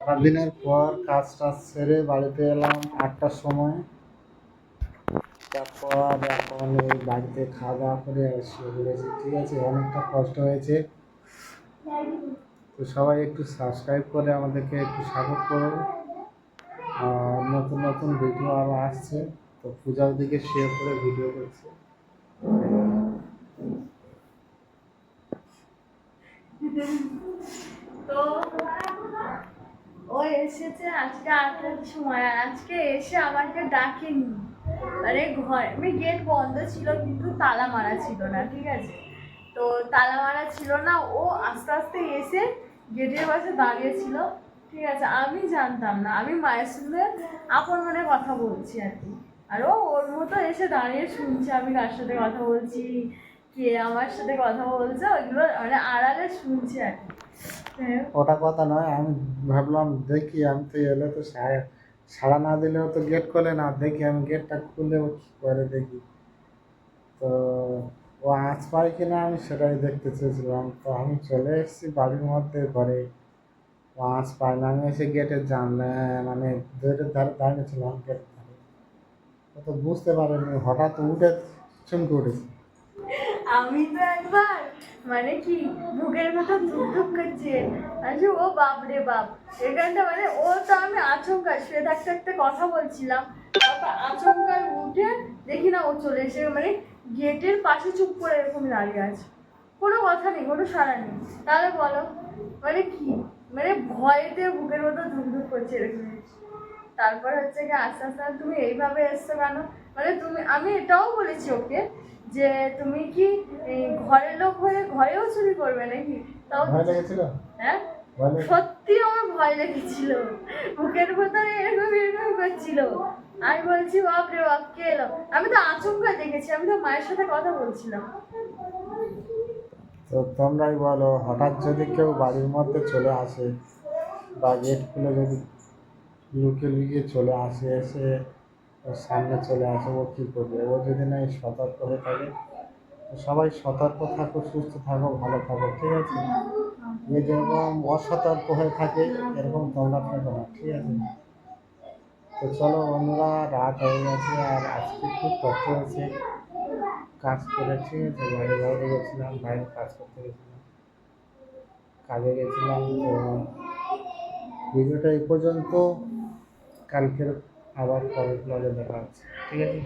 সারাদিনের পর কাজ টাজ সেরে বাড়িতে এলাম আটটার সময়। তারপর এখন এই বাড়িতে খাওয়া দাওয়া করে শুয়ে পড়েছি ঠিক আছে, অনেকটা কষ্ট হয়েছে। তো সবাই একটু সাবস্ক্রাইব করে আমাদেরকে একটু সাপোর্ট করো। নতুন নতুন ভিডিও আরও আসছে, তো পূজার দিকে শুয়ে করে ভিডিও করছে। তো ও এসেছে, আজকে আটটার সময় আজকে এসে আমাকে ডাকেনি। মানে ঘর, আমি গেট বন্ধ ছিল, কিন্তু তালা মারা ছিল না, ঠিক আছে? তো তালা মারা ছিল না, ও আস্তে আস্তে এসে গেটের পাশে দাঁড়িয়েছিল ঠিক আছে? আমি জানতাম না, আমি মায়ের সঙ্গে আপন মনে কথা বলছি আর কি। আর ও ওর মতো এসে দাঁড়িয়ে শুনছে, আমি কার সাথে কথা বলছি, কে আমার সাথে কথা বলছে, ওইগুলো মানে আড়ালে শুনছে আর কি। ওটা কথা নয়, আমি ভাবলাম দেখি আমি তো এলে তো সাড়া না দিলেও তো গেট খোলে না, দেখি আমি গেটটা খুলে ও কী করে দেখি। তো ও আঁচ পায় কিনা আমি সেটাই দেখতে চেয়েছিলাম। তো আমি চলে এসেছি বাড়ির মধ্যে, ঘরে। ও আঁচ পায় না, আমি এসে গেটের জানলে মানে গেটের ধারে দাঁড়িয়েছিলাম গেটের ধারে। ও তো বুঝতে পারেনি, হঠাৎ উঠে চমকে উঠেছে। আমি তো একবার মানে কি, বুকের মতো ধুক করছে। আচ্ছা ও বাপ রে বাপ। এখানটা মানে ও তো আমি আচমকা শুয়ে থাকতে থাকতে কথা বলছিলাম। তারপর আচমকায় উঠে দেখি না ও চলে এসে মানে গেটের পাশে চুপ করে এরকম দাঁড়িয়ে আছে। কোনো কথা নেই, কোনো সারা নেই। তাহলে বলো মানে কি মানে ভয়েতে বুকের মতো ধুক ধুক করছে এরকম। তারপর হচ্ছে কি আস্তে আস্তে তুমি এইভাবে এসছো কেন? মানে তুমি আমি এটাও বলেছি ওকে যে তুমি কি ঘরের লোক হয়ে ঘরেও চুরি করবে নাকি? তাও ভয় লেগেছিল? হ্যাঁ? সত্যি আমার ভয় লেগেছিল। বুকের ভেতরে এরকম এরকম করছিল। আমি বলছি বাপ রে বাপ কে এলো? আমি তো আচমকা দেখেছি আমি তো মায়ের সাথে কথা বলছিলাম। তো তোমরাই বলো হঠাৎ যদি কেউ বাড়ির মধ্যে চলে আসে বা গেট খুলে যদি লুকিয়ে লুকিয়ে চলে আসে এসে ওর সামনে চলে আসে, ও কী করবে? ও যদি না সতর্ক হয়ে থাকে সবাই সতর্ক থাকো, সুস্থ থাকো, ভালো থাকো, ঠিক আছে? এ যেরকম অসতর্ক হয়ে থাকে, এরকম তোমরা থাকো না, ঠিক আছে? তো চলো বন্ধুরা, রাত হয়ে গেছে আর আজকে খুব কষ্ট হয়েছে, কাজ করে, ঠিক আছে? বাইরে বাইরে গেছিলাম, বাইরে কাজ করতে গেছিলাম, কাজে গেছিলাম, তো ভিডিওটা এই পর্যন্ত, কালকের আবার খরচ নজর হচ্ছে। ঠিক আছে?